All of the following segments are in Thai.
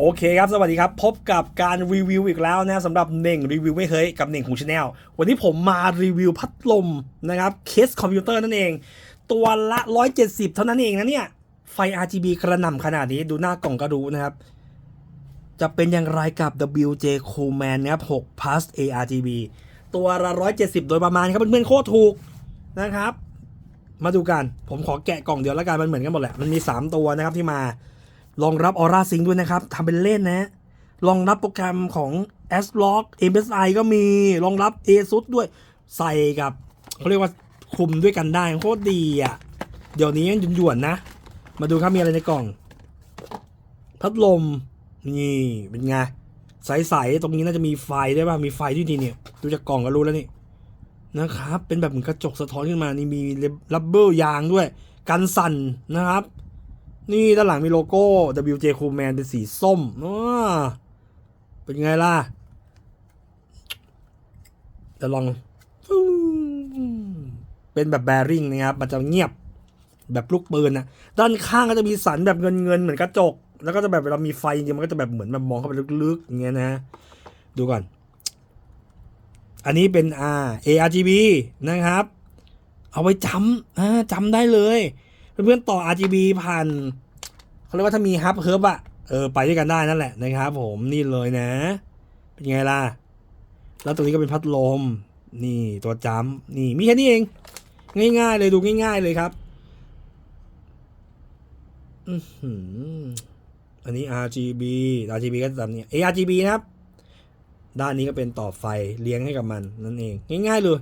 โอเคครับ สวัสดีครับ พบกับการรีวิวอีกแล้วนะสำหรับเน่งรีวิวไม่เฮ้ยกับเน่งของชาแนลวันนี้ผมมารีวิวพัดลมนะครับเคสคอมพิวเตอร์นั่นเอง ตัวละ 170 เท่านั้นเองนะเนี่ย ไฟ RGB กระหน่ำขนาดนี้ดูหน้ากล่องก็รู้นะครับ จะเป็นอย่างไรกับ WJ Coolman นะครับ6 plus ARGB ตัวละ 170 โดยประมาณครับเพื่อนๆโคตรถูกนะครับ มาดูกัน ผมขอแกะกล่องเดียวแล้วกันมันเหมือนกันหมดแหละมันมี 3 ตัวนะครับที่มา รองรับ Aura Sync ด้วยนะครับทำเป็นเล่นนะรองรับโปรแกรมของ s l o g MSI ก็มีรองรับ ASUS ด้วยใส่กับเขาเรียกว่าคุมด้วยกันได้โคตรดีอะ เดี๋ยวนี้ยังหยวนๆนะ มาดูครับมีอะไรในกล่อง พัดลม นี่เป็นไง ใสๆ ตรงนี้น่าจะมีไฟได้ป่ะ มีไฟด้วยดีเนี่ย ดูจากกล่องก็รู้แล้วนี่นะครับ เป็นแบบเหมือนกระจกสะท้อนขึ้นมา นี่มีรับเบิลยางด้วย กันสั่นนะครับ นี่ด้านหลังมีโลโก้ WJ Coolman เป็นสีส้มอ้าเป็นไงล่ะจะลอง เป็นแบบแบริ่งนะครับ มันจะเงียบแบบลูกปืนนะด้านข้างก็จะมีสันแบบเงินเงินเหมือนกระจก แล้วก็จะแบบเวลามีไฟจริงมันก็จะแบบเหมือนแบบมองเข้าไปลึกๆอย่างเงี้ยนะ ดูก่อน อันนี้เป็น R ARGB นะครับ เอาไว้จำจำได้เลย เพื่อนๆต่อ RGB ผ่านเขาเรียกว่าถ้ามีฮับเฮิร์บอะเออไปด้วยกันได้นั่นแหละนะครับ ผมนี่เลยนะ เป็นไงล่ะ แล้วตรงนี้ก็เป็นพัดลม นี่ตัวจำนี่มีแค่นี้เอง ง่าย ๆ เลยดูง่าย ๆ เลยครับอันนี้ RGB RGB ก็ตามนี้ ARGB นะครับ ด้านนี้ก็เป็นต่อไฟเลี้ยงให้กับมันนั่นเอง ง่ายๆเลย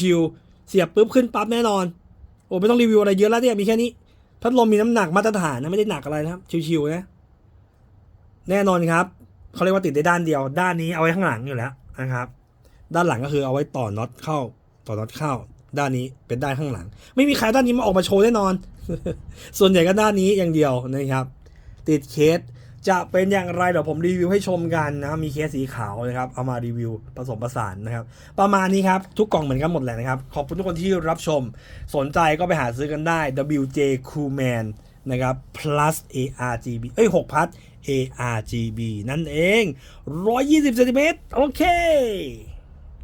ชิวๆเสียบปุ๊บขึ้นปั๊บแน่นอน โอ้ไม่ต้องรีวิวอะไรเยอะแล้วเนี่ยมีแค่นี้ พัดลมมีน้ำหนักมาตรฐานนะไม่ได้หนักอะไรนะครับ ชิวๆนะ แน่นอนครับเขาเรียกว่าติดได้ด้านเดียว ด้านนี้เอาไว้ข้างหลังอยู่แล้วนะครับ ด้านหลังก็คือเอาไว้ต่อน็อตเข้า ต่อน็อตเข้า ด้านนี้เป็นด้านข้างหลัง ไม่มีใครด้านนี้มาออกมาโชว์แน่นอน ส่วนใหญ่ก็ด้านนี้อย่างเดียวนะครับ ติดเคส จะเป็นอย่างไรเดี๋ยวผมรีวิวให้ชมกันนะมีเคสสีขาวนะครับเอามารีวิวผสมผสานนะครับ ประมาณนี้ครับ ทุกกล่องเหมือนกันหมดแหละนะครับ ขอบคุณทุกคนที่รับชม สนใจก็ไปหาซื้อกันได้ WJ Coolman นะครับ plus ARGB เอ้ย6พัด ARGB นั่นเอง 120เซนติเมตรโอเค